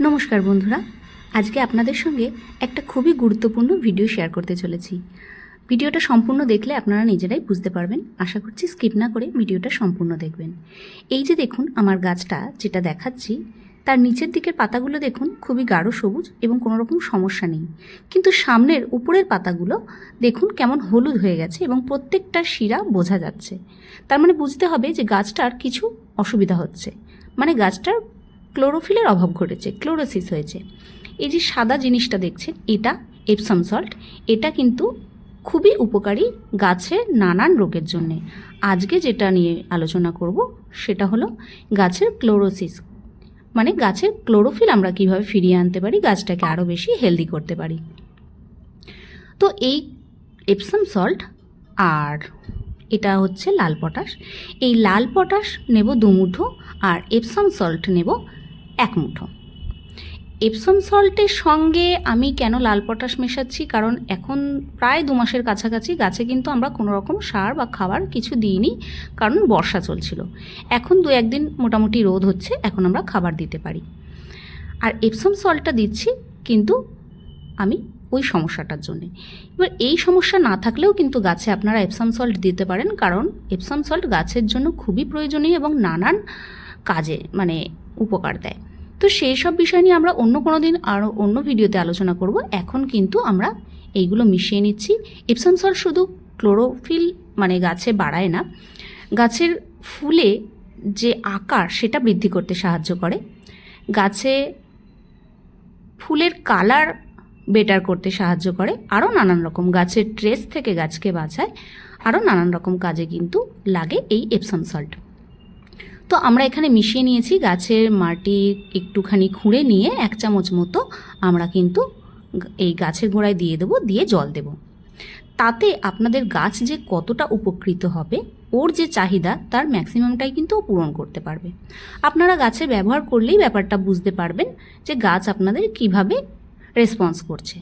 নমস্কার বন্ধুরা, আজকে আপনাদের সঙ্গে একটা খুবই গুরুত্বপূর্ণ ভিডিও শেয়ার করতে চলেছি। ভিডিওটা সম্পূর্ণ দেখলে আপনারা নিজেরাই বুঝতে পারবেন। আশা করছি স্কিপ না করে ভিডিওটা সম্পূর্ণ দেখবেন। এই যে দেখুন, আমার গাছটা যেটা দেখাচ্ছি, তার নিচের দিকের পাতাগুলো দেখুন, খুবই গাঢ় সবুজ এবং কোনো রকম সমস্যা নেই। কিন্তু সামনের উপরের পাতাগুলো দেখুন কেমন হলুদ হয়ে গেছে এবং প্রত্যেকটা শিরা বোঝা যাচ্ছে। তার মানে বুঝতে হবে যে গাছটার কিছু অসুবিধা হচ্ছে। মানে গাছটার ক্লোরোফিলের অভাব ঘটেছে, ক্লোরোসিস হয়েছে। এই যে সাদা জিনিসটা দেখছেন, এটা এপসাম সল্ট এটা কিন্তু খুবই উপকারী গাছের নানান রোগের জন্যে। আজকে যেটা নিয়ে আলোচনা করব, সেটা হলো গাছের ক্লোরোসিস। মানে গাছের ক্লোরোফিল আমরা কীভাবে ফিরিয়ে আনতে পারি, গাছটাকে আরও বেশি হেলদি করতে পারি। তো এই এপসাম সল্ট আর এটা হচ্ছে লাল পটাশ। এই লাল পটাশ নেব দুমুঠো আর এপসাম সল্ট নেব এক মুঠো। এপসম সল্টের সঙ্গে আমি কেন লাল পটাশ মেশাচ্ছি? কারণ এখন প্রায় দু মাসের কাছাকাছি গাছে কিন্তু আমরা কোনো রকম সার বা খাবার কিছু দিইনি, কারণ বর্ষা চলছিল। এখন দু একদিন মোটামুটি রোদ হচ্ছে, এখন আমরা খাবার দিতে পারি। আর এপসম সল্টটা দিচ্ছি, কিন্তু আমি ওই সমস্যাটার জন্যে। এবার এই সমস্যা না থাকলেও কিন্তু গাছে আপনারা এপসাম সল্ট দিতে পারেন, কারণ এপসাম সল্ট গাছের জন্য খুবই প্রয়োজনীয় এবং নানান কাজে মানে উপকার দেয়। তো সেই সব বিষয় নিয়ে আমরা অন্য কোনো দিন আরও অন্য ভিডিওতে আলোচনা করব। এখন কিন্তু আমরা এইগুলো মিশিয়ে নিচ্ছি। এপসাম শুধু ক্লোরোফিল মানে গাছে বাড়ায় না, গাছের ফুলে যে আকার সেটা বৃদ্ধি করতে সাহায্য করে। গাছে ফুলের কালার বেটার করতে সাহায্য করে। আরও নানান রকম গাছের ট্রেস থেকে গাছকে বাঁচায়। আরও নানান রকম কাজে কিন্তু লাগে এই এপসাম সল্ট তো আমরা এখানে মিশিয়ে নিয়েছি গাছের মাটি একটুখানি খুঁড়ে নিয়ে এক চামচ মতো আমরা কিন্তু এই গাছের গোড়ায় দিয়ে দেবো, দিয়ে জল দেব। তাতে আপনাদের গাছ যে কতটা উপকৃত হবে, ওর যে চাহিদা, তার ম্যাক্সিমামটাই কিন্তু পূরণ করতে পারবে। আপনারা গাছে ব্যবহার করলেই ব্যাপারটা বুঝতে পারবেন যে গাছ আপনাদের কীভাবে রেসপন্স করছে।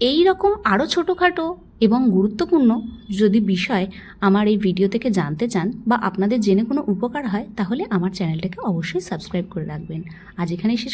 এই রকম আরও ছোটোখাটো এবং গুরুত্বপূর্ণ যদি বিষয় আমার এই ভিডিও থেকে জানতে চান বা আপনাদের জেনে কোনো উপকার হয়, তাহলে আমার চ্যানেলটাকে অবশ্যই সাবস্ক্রাইব করে রাখবেন। আজ এখানেই শেষ